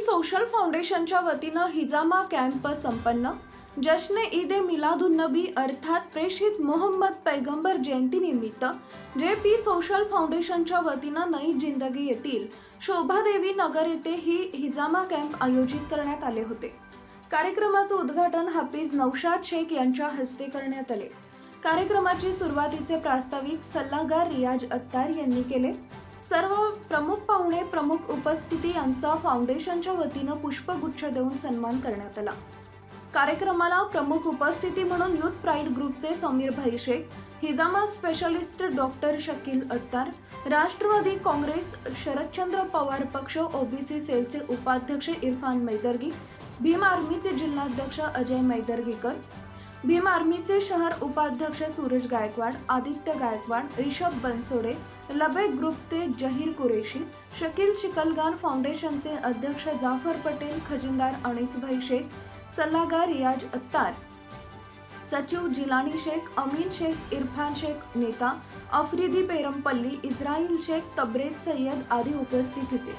Social फाउंडेशनच्या वतीनं हिजामा camp संपन्न. जश्न ईद ए मिलादुन्नबी अर्थात प्रेषित मोहम्मद पैगंबर जयंतीनिमित्त जे पी सोशल फाउंडेशनच्या वतीनं नई जिंदगी येथील शोभादेवी नगर येथे ही हिजामा कॅम्प आयोजित करण्यात आले होते. कार्यक्रमाचं उद्घाटन हाफिज नौशाद शेख यांच्या हस्ते करण्यात आले. कार्यक्रमाची सुरुवातीचे प्रास्ताविक सल्लागार रियाज अत्तार यांनी केले. सर्व प्रमुख पाहुणे प्रमुख उपस्थिती यांचा फाउंडेशनच्या वतीनं पुष्पगुच्छ देऊन सन्मान करण्यात आला. कार्यक्रमाला प्रमुख उपस्थिती म्हणून युथ प्राईड ग्रुपचे समीर भाई शेख हिजामा स्पेशलिस्ट डॉक्टर शकील अत्तार राष्ट्रवादी काँग्रेस शरदचंद्र पवार पक्ष ओबीसी सेलचे उपाध्यक्ष इरफान मैदर्गी भीम आर्मीचे जिल्हाध्यक्ष अजय मैदर्गीकर भीम आर्मीचे शहर उपाध्यक्ष सुरेश गायकवाड आदित्य गायकवाड रिषभ बनसोडे लबे ग्रुपचे जहीर कुरेशी शकील चिकलगार फाउंडेशनचे अध्यक्ष जाफर पटेल खजिनदार अनिसभाई शेख सल्लागार रियाज अत्तार. सचिव जिलानी शेख अमीन शेख इरफान शेख नेता अफ्रिदी पेरमपल्ली इस्राईल शेख तब्रेज सय्यद आदी उपस्थित होते.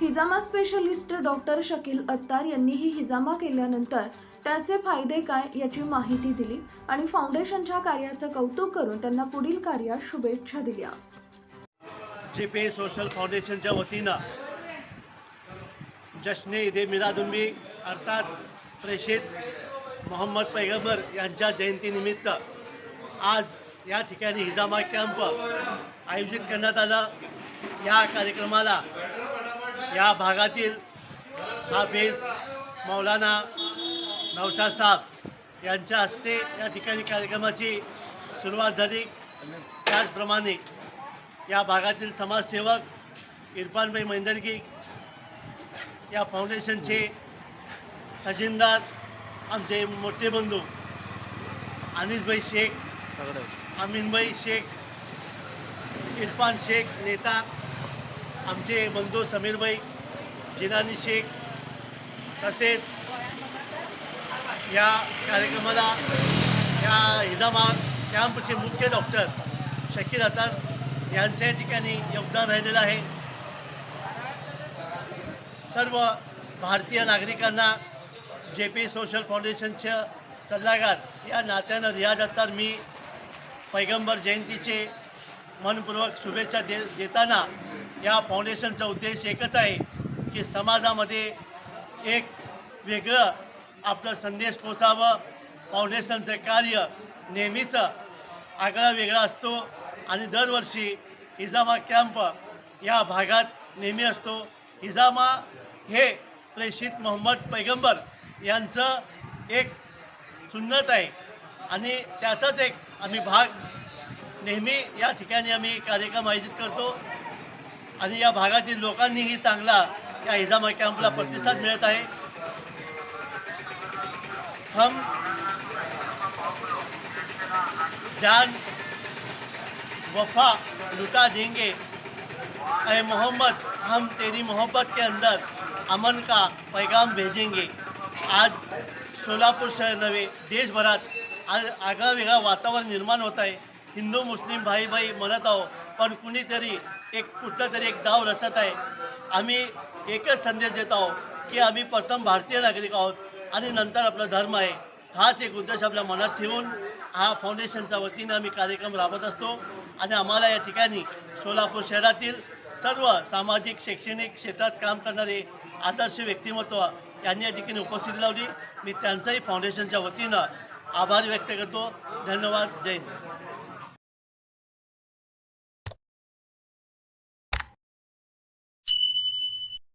हिजामा स्पेशलिस्ट डॉक्टर शकील अत्तार यांनीही हिजामा केल्यानंतर त्याचे फायदे काय याची माहिती दिली आणि फाउंडेशनच्या कार्याचं कौतुक करून त्यांना पुढील कार्यात शुभेच्छा दिल्या. जे पी सोशल फाउंडेशनच्या वतीनं जश्ने इदे ए अर्थात प्रेषित मोहम्मद पैगंबर यांच्या जयंतीनिमित्त आज या ठिकाणी हिजामा कॅम्प आयोजित करण्यात आलं. या कार्यक्रमाला या भागातील हा हाफिज मौलाना नौशाद साहेब यांच्या हस्ते या ठिकाणी कार्यक्रमाची सुरुवात झाली. त्याचप्रमाणे या भागातील समाजसेवक इरफानभाई मैंदरगी या फाउंडेशनचे खजिनदार आमचे मोठे बंधू अनिसभाई शेख अमीनभाई शेख इरफान शेख नेता आमचे बंधू समीरभाई जिनानी शेख तसेच या कार्यक्रमाला या हिजामा कॅम्पचे मुख्य डॉक्टर शकील अतार यांच्या या ठिकाणी योगदान राहिलेलं आहे. सर्व भारतीय नागरिकांना जे पी सोशल फाउंडेशनच्या सल्लागार या नात्यानं रियाज अत्तार मी पैगंबर जयंतीचे मनपूर्वक शुभेच्छा दे देताना या फाउंडेशनचा उद्देश एकच आहे की समाजामध्ये एक वेगळं आपलं संदेश पोचावं फाउंडेशनचं कार्य नेहमीच आगळा वेगळा असतो आणि दरवर्षी हिजामा कॅम्प या भागात नेहमी असतो. हिजामा हे प्रेषित मोहम्मद पैगंबर यांचं एक सुन्नत आहे आणि त्याचाच एक आम्ही भाग नेहमी या ठिकाणी आम्ही कार्यक्रम आयोजित करतो आणि या भागातील लोकांनीही चांगला या हिजामा कॅम्पला प्रतिसाद मिळत आहे. हम जान वफा लुटा देंगे। अरे मोहम्मद हम तेरी मोहब्बत के अंदर अमन का पैगाम भेजेंगे। आज सोलापूर शहर नव्हे देशभरात आज आगळा वेगळा वातावरण निर्माण होत आहे। हिंदू मुस्लिम भाई भाई म्हणत आहो पण कुणीतरी एक कुठलं तरी एक डाव रचत आहे। आम्ही एकच संदेश देत आहोत की आम्ही प्रथम भारतीय नागरिक आहोत। आणि नंतर आपला धर्म आहे. हाच एक उद्देश आपल्या मनात ठेवून हा फाउंडेशनच्या वतीनं आम्ही कार्यक्रम राबवत असतो. आणि आम्हाला या ठिकाणी सोलापूर शहरातील सर्व सामाजिक शैक्षणिक क्षेत्रात काम करणारे आदर्श व्यक्तिमत्व यांनी या ठिकाणी उपस्थिती लावली. मी त्यांचाही फाउंडेशनच्या वतीनं आभार व्यक्त करतो. धन्यवाद. जय हिंद.